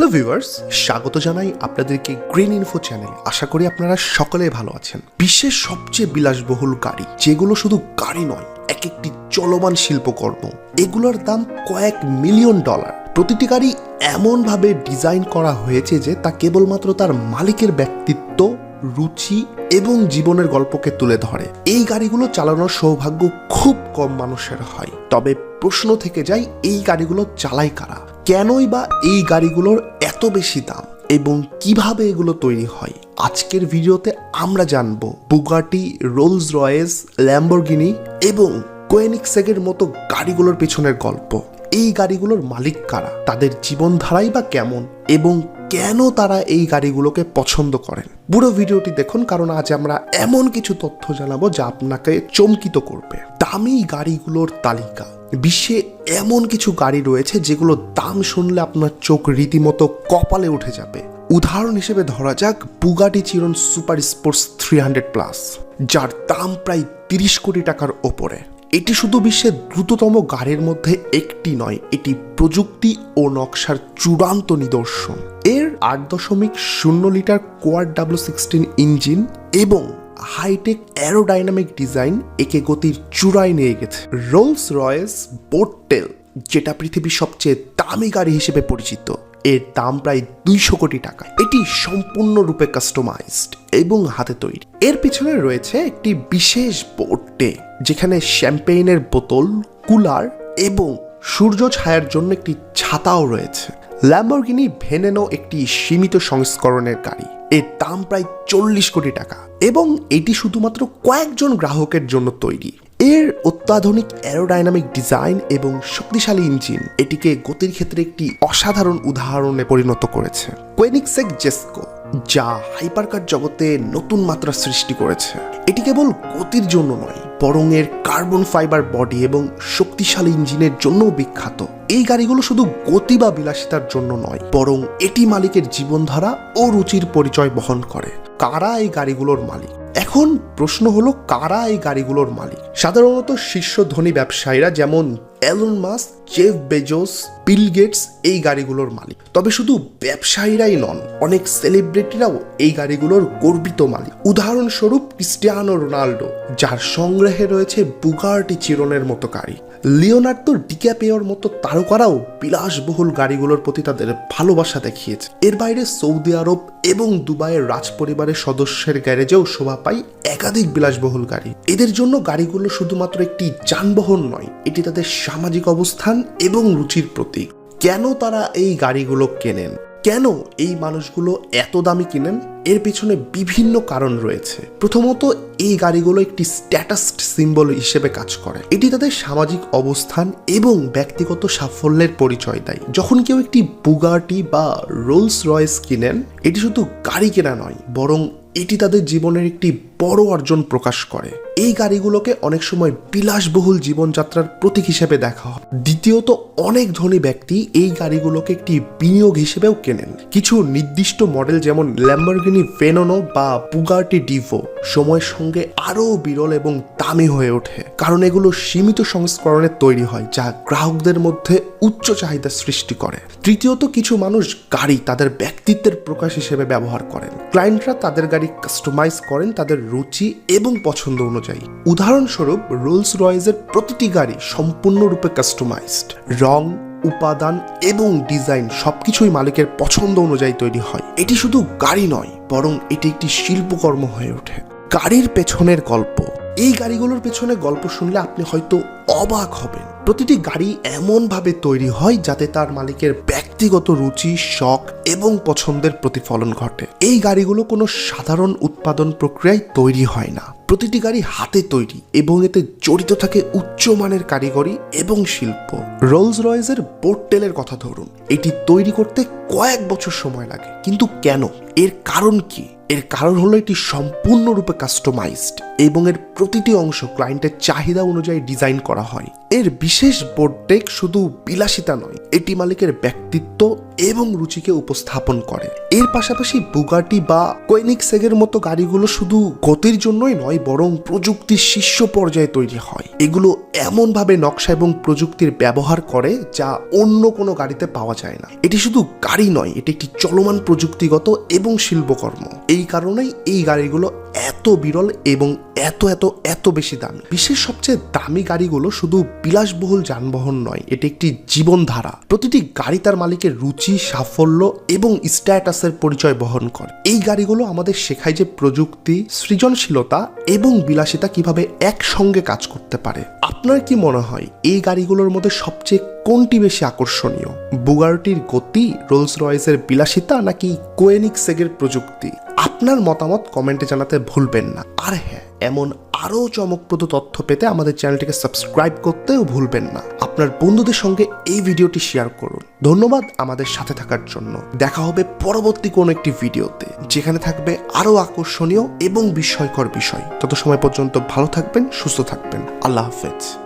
Hello viewers স্বাগত জানাই আপনাদেরকে গ্রিন ইনফো চ্যানেল আশা করি আপনারা সকলে ভালো আছেন। বিশ্বের সবচেয়ে বিলাসবহুল গাড়ি, যেগুলো শুধু গাড়ি নয় এক একটি চলমান শিল্পকর্ম, এগুলোর দাম কয়েক মিলিয়ন ডলার। প্রতিটি গাড়ি এমনভাবে ডিজাইন করা হয়েছে যে তা কেবলমাত্র তার মালিকের ব্যক্তিত্ব, রুচি এবং জীবনের গল্পকে তুলে ধরে। এই গাড়িগুলো চালানোর সৌভাগ্য খুব কম মানুষের হয়। তবে প্রশ্ন থেকে যায়, এই গাড়িগুলো চালায় কারা? কেনই বা এই গাড়িগুলোর এত বেশি দাম এবং কীভাবে এগুলো তৈরি হয়? আজকের ভিডিওতে আমরা জানব বুগাটি, রোলস রয়েস, ল্যাম্বরগিনি এবং কোয়েনিক্সেগের মতো গাড়িগুলোর পেছনের গল্প। এই গাড়িগুলোর মালিক কারা? তাদের জীবনধারাই বা কেমন? এবং কেন তারা এই গাড়িগুলোকে পছন্দ করেন? পুরো ভিডিওটি দেখুন, কারণ আজ আমরা এমন কিছু তথ্য জানাব যা আপনাকে চমকিত করবে। দামি গাড়িগুলোর তালিকা। বিশ্বে এমন কিছু গাড়ি রয়েছে যেগুলো দাম শুনলে আপনার চোখ রীতিমতো কপালে উঠে যাবে। উদাহরণ হিসেবে ধরা যাক, Bugatti Chiron super sports three hundred plus, যার দাম প্রায় তিরিশ কোটি টাকার ওপরে। এটি শুধু বিশ্বের দ্রুততম গাড়ির মধ্যে একটি নয়, এটি প্রযুক্তি ও নকশার চূড়ান্ত নিদর্শন। এর আট দশমিক শূন্য litre quad W sixteen engine এবং হাইটেক অ্যারোডাইনামিক ডিজাইন একে গতির চূড়ায় নিয়ে গেছে। রোলস রয়েস বোটটেল যেটা পৃথিবীর সবচেয়ে দামি গাড়ি হিসেবে পরিচিত। এর দাম প্রায় দুইশো কোটি টাকা। এটি সম্পূর্ণরূপে কাস্টমাইজড এবং হাতে তৈরি। এর পিছনে রয়েছে একটি বিশেষ বোর্ডে যেখানে শ্যাম্পেইনের বোতল কুলার এবং সূর্য ছায়ার জন্য একটি ছাতাও রয়েছে। ল্যাম্বরগিনি ভেনেনো একটি সীমিত সংস্করণের গাড়ি। এর দাম প্রায় চল্লিশ কোটি টাকা এবং এটি শুধুমাত্র কয়েকজন গ্রাহকের জন্য তৈরি। এর অত্যাধুনিক অ্যারোডাইনামিক ডিজাইন এবং শক্তিশালী ইঞ্জিন এটিকে গতির ক্ষেত্রে একটি অসাধারণ উদাহরণে পরিণত করেছে। কোয়েনিক্সেক জেস্কো যা হাইপারকার জগতে নতুন মাত্রা সৃষ্টি করেছে। এটি কেবল গতির জন্য নয়, বরং এর কার্বন ফাইবার বডি এবং শক্তিশালী ইঞ্জিনের জন্যও বিখ্যাত। এই গাড়িগুলো শুধু গতি বা বিলাসিতার জন্য নয়, বরং এটি মালিকের জীবনধারা ও রুচির পরিচয় বহন করে। কারা এই গাড়িগুলোর মালিক? এখন প্রশ্ন হলো, কারা এই গাড়িগুলোর মালিক? সাধারণত শীর্ষ ধনী ব্যবসায়ীরা যেমন Elon Musk Jeff Bezos Bill Gates এই গাড়িগুলোর মালিক। তবে শুধু ব্যবসায়ীরাই নন, অনেক সেলিব্রিটিরাও এই গাড়িগুলোর গর্বিত মালিক। উদাহরণস্বরূপ ক্রিস্টিয়ানো রোনাল্ডো যার সংগ্রহে রয়েছে বুগার্টি চিরনের মতো গাড়ি। লিওনার্দো ডিক্যাপেয়র মতো তারকারাও বিলাসবহুল গাড়িগুলোর প্রতি তাদের ভালোবাসা দেখিয়েছে। এর বাইরে সৌদি আরব এবং দুবাইয়ের রাজ পরিবারের সদস্যের গ্যারেজেও শোভা পায় একাধিক বিলাসবহুল গাড়ি। এদের জন্য গাড়িগুলো শুধুমাত্র একটি যানবাহন নয়, এটি তাদের সামাজিক অবস্থান এবং রুচির প্রতীক। কেন তারা এই গাড়িগুলো কেনেন? কেন এই মানুষগুলো এত দামি কিনেন? এর পিছনে বিভিন্ন কারণ রয়েছে। প্রথমত, এই গাড়িগুলো একটি স্ট্যাটাস সিম্বল হিসেবে কাজ করে। এটি তাদের সামাজিক অবস্থান এবং ব্যক্তিগত সাফল্যের পরিচয় দেয়। যখন কেউ একটি বুগাটি বা রোলস রয়েস কিনেন, এটি শুধু গাড়ি কেনা নয়, বরং এটি তাদের জীবনের একটি বড় অর্জন প্রকাশ করে। এই গাড়িগুলোকে অনেক সময় বিলাসবহুল জীবনযাত্রার প্রতীক হিসেবে দেখা হয়। দ্বিতীয়ত, অনেক ধনী ব্যক্তি এই গাড়িগুলোকে একটি বিনিয়োগ হিসেবেও কেনেন। কিছু নির্দিষ্ট মডেল যেমন ল্যাম্বরগিনি ভেনোনো বা পুগার্টি ডিভো সময়ের সঙ্গে আরও বিরল এবং দামি হয়ে ওঠে। কারণ এগুলো সীমিত সংস্করণে তৈরি হয়, যা গ্রাহকদের মধ্যে উচ্চ চাহিদা সৃষ্টি করে। তৃতীয়ত, কিছু মানুষ গাড়ি তাদের ব্যক্তিত্বের প্রকাশ হিসেবে ব্যবহার করেন। ক্লায়েন্টরা তাদের গাড়ি কাস্টমাইজ করেন তাদের রুচি এবং পছন্দ অনুযায়ী। উদাহরণস্বরূপ, রোলস রয়েজের প্রতিটি গাড়ি সম্পূর্ণরূপে কাস্টমাইজড। রং উপাদান এবং ডিজাইন সবকিছুই মালিকের পছন্দ অনুযায়ী তৈরি হয়। এটি শুধু গাড়ি নয়, বরং এটি একটি শিল্পকর্ম হয়ে ওঠে। গাড়ির পেছনের গল্প এই গাড়িগুলোর পেছনে গল্প শুনলে আপনি হয়তো অবাক হবেন। প্রতিটি গাড়ি এমনভাবে তৈরি হয় যাতে তার মালিকের ব্যক্তিগত রুচি, শখ এবং পছন্দের প্রতিফলন ঘটে। এই গাড়িগুলো কোনো সাধারণ উৎপাদন প্রক্রিয়ায় তৈরি হয় না। প্রতিটি গাড়ি হাতে তৈরি এবং এতে জড়িত থাকে উচ্চমানের কারিগরি এবং শিল্প। রোলস রয়েসের বোটটেলের কথা ধরুন। এটি তৈরি করতে কয়েক বছর সময় লাগে। কিন্তু কেন? এর কারণ কি? এর কারণ হলো এটি সম্পূর্ণরূপে কাস্টমাইজড এবং এর প্রতিটি অংশ ক্লায়েন্টের চাহিদা অনুযায়ী ডিজাইন করা হয়। এর বিশেষ বোর্ডটেক শুধু বিলাসিতা নয়, এটি মালিকের ব্যক্তিত্ব এবং রুচিকে উপস্থাপন করে। এর পাশাপাশি বুগাটি বা কোয়েনিক সেগের মতো গাড়িগুলো শুধু গতির জন্যই নয়, বরং প্রযুক্তির শীর্ষ পর্যায়ে তৈরি হয়। এগুলো এমনভাবে নকশা এবং প্রযুক্তির ব্যবহার করে যা অন্য কোনো গাড়িতে পাওয়া যায় না। এটি শুধু গাড়ি নয়, এটি একটি চলমান প্রযুক্তিগত এবং শিল্পকর্ম। এই কারণেই এই গাড়িগুলো এত বিরল এবং এত এত এত বেশি দামি। বিশ্বের সবচেয়ে দামি গাড়িগুলো শুধু বিলাসবহুল যানবাহন নয়, এটি একটি জীবনধারা। প্রতিটি গাড়ি তার মালিকের রুচি, সাফল্য এবং স্ট্যাটাসের পরিচয় বহন করে। এই গাড়িগুলো আমাদের শেখায় যে প্রযুক্তি, সৃজনশীলতা এবং বিলাসিতা কীভাবে একসঙ্গে কাজ করতে পারে। আপনার কি মনে হয়, এই গাড়িগুলোর মধ্যে সবচেয়ে কোনটি বেশি আকর্ষণীয়? বুগারটির গতি, রোলস রয়েসের বিলাসিতা নাকি কোয়েনিক সেগের প্রযুক্তি? আপনার মতামত কমেন্টে জানাতে ভুলবেন না। আর হ্যাঁ এমন আরও চমকপ্রদ তথ্য পেতে আমাদের চ্যানেলটিকে সাবস্ক্রাইব করতেও ভুলবেন না। আপনার বন্ধুদের সঙ্গে এই ভিডিওটি শেয়ার করুন। ধন্যবাদ আমাদের সাথে থাকার জন্য। দেখা হবে পরবর্তী কোনো একটি ভিডিওতে, যেখানে থাকবে আরও আকর্ষণীয় এবং বিস্ময়কর বিষয়। তত সময় পর্যন্ত ভালো থাকবেন, সুস্থ থাকবেন। আল্লাহ হাফেজ।